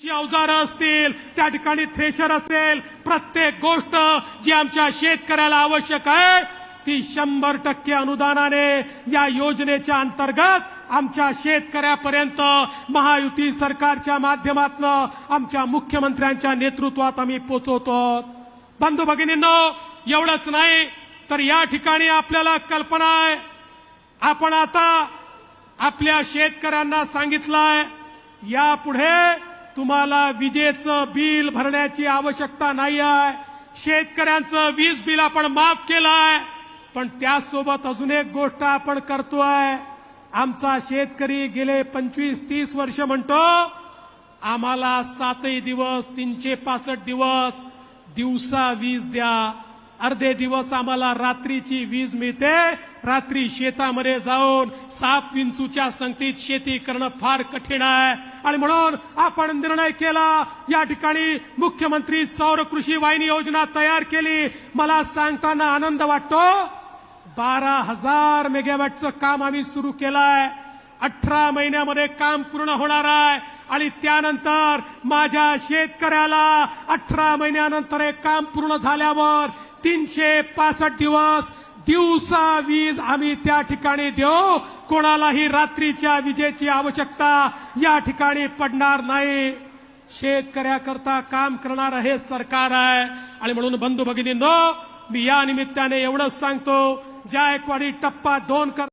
जी अवजारं असतील त्या ठिकाणी थ्रेशर असेल प्रत्येक गोष्ट जी आमच्या शेतकऱ्याला आवश्यक आहे ती शंभर टक्के अनुदानाने या योजनेच्या अंतर्गत आमच्या शेतकऱ्यापर्यंत महायुती सरकारच्या माध्यमातून आमच्या मुख्यमंत्र्यांच्या नेतृत्वात आम्ही पोचवतो. बंधू भगिनींनो एवढंच नाही तर या ठिकाणी आपल्याला कल्पना आहे. आपण आता आपल्या शेतकऱ्यांना सांगितलंय यापुढे तुम्हाला विजेचं बिल भरण्याची आवश्यकता नाही आहे शेतकऱ्यांचं वीज बिल आपण माफ केलंय. पण त्याचसोबत अजून एक गोष्ट आपण करतोय. आमचा शेतकरी गेले पंचवीस तीस वर्ष म्हणतो आम्हाला सातही दिवस तीनशे पासष्ट दिवस दिवसा वीज द्या. अर्धे दिवस आम्हाला रात्रीची वीज मिळते. रात्री शेतामध्ये जाऊन साप विंचूच्या संगतीत शेती करणं फार कठीण आहे. आणि म्हणून आपण निर्णय केला या ठिकाणी मुख्यमंत्री सौर कृषी वाहिनी योजना तयार केली. मला सांगताना आनंद वाटतो. बारा हजार मेगावॅटचं काम आम्ही सुरू केलंय. अठरा महिन्यामध्ये काम पूर्ण होणार आहे. आणि त्यानंतर माझ्या शेतकऱ्याला अठरा महिन्यानंतर हे काम पूर्ण झाल्यावर तीनशे पासष्ट दिवस दिवसा वीज आम्ही त्या ठिकाणी देऊ. कोणालाही रात्रीच्या विजेची आवश्यकता या ठिकाणी पडणार नाही. शेतकऱ्याकरता काम करणार हे सरकार आहे. आणि म्हणून बंधू भगिनींनो मी या निमित्ताने एवढंच सांगतो. जायकवाडी टप्पा दोन कर